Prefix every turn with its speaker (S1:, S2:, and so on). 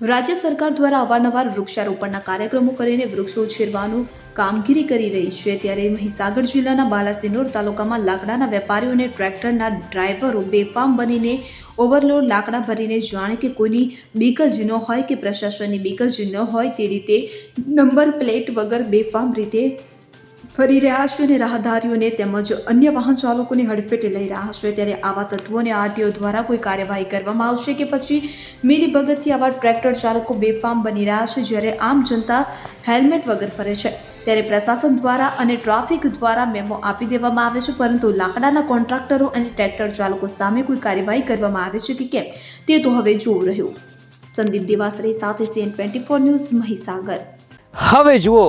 S1: રાજ્ય સરકાર દ્વારા અવારનવાર વૃક્ષારોપણના કાર્યક્રમો કરીને વૃક્ષો ઉછેરવાનું કામગીરી કરી રહી છે. ત્યારે મહીસાગર જિલ્લાના બાલાસિનોર તાલુકામાં લાકડાના વેપારીઓ અને ટ્રેક્ટરના ડ્રાઈવરો બેફામ બનીને ઓવરલોડ લાકડા ભરીને જાણે કે કોઈની બીક ન હોય કે પ્રશાસનની બીક ન હોય તે રીતે નંબર પ્લેટ વગર બેફામ રીતે ફરી રહ્યા છે અને રાહદારીઓને તેમજ અન્ય વાહન ચાલકોને હડફેટે લઈ રહ્યા છે. ત્યારે આવા તત્વોને આરટીઓ દ્વારા કોઈ કાર્યવાહી કરવામાં આવશે કે પછી મીરી ભગતથી આવા ટ્રેક્ટર ચાલકો બેફામ બની રહ્યા છે જ્યારે આમ જનતા હેલ્મેટ વગર ફરે છે. ત્યારે પ્રશાસન દ્વારા અને ટ્રાફિક દ્વારા મેમો આપી દેવામાં આવે છે, પરંતુ લાકડાના કોન્ટ્રાક્ટરો અને ટ્રેક્ટર ચાલકો સામે કોઈ કાર્યવાહી કરવામાં આવે છે કે કેમ? તે તો હવે જોવું રહ્યું. સંદીપ દેવાસરે સાથે CN twenty four news Mahisagar.
S2: હવે જુઓ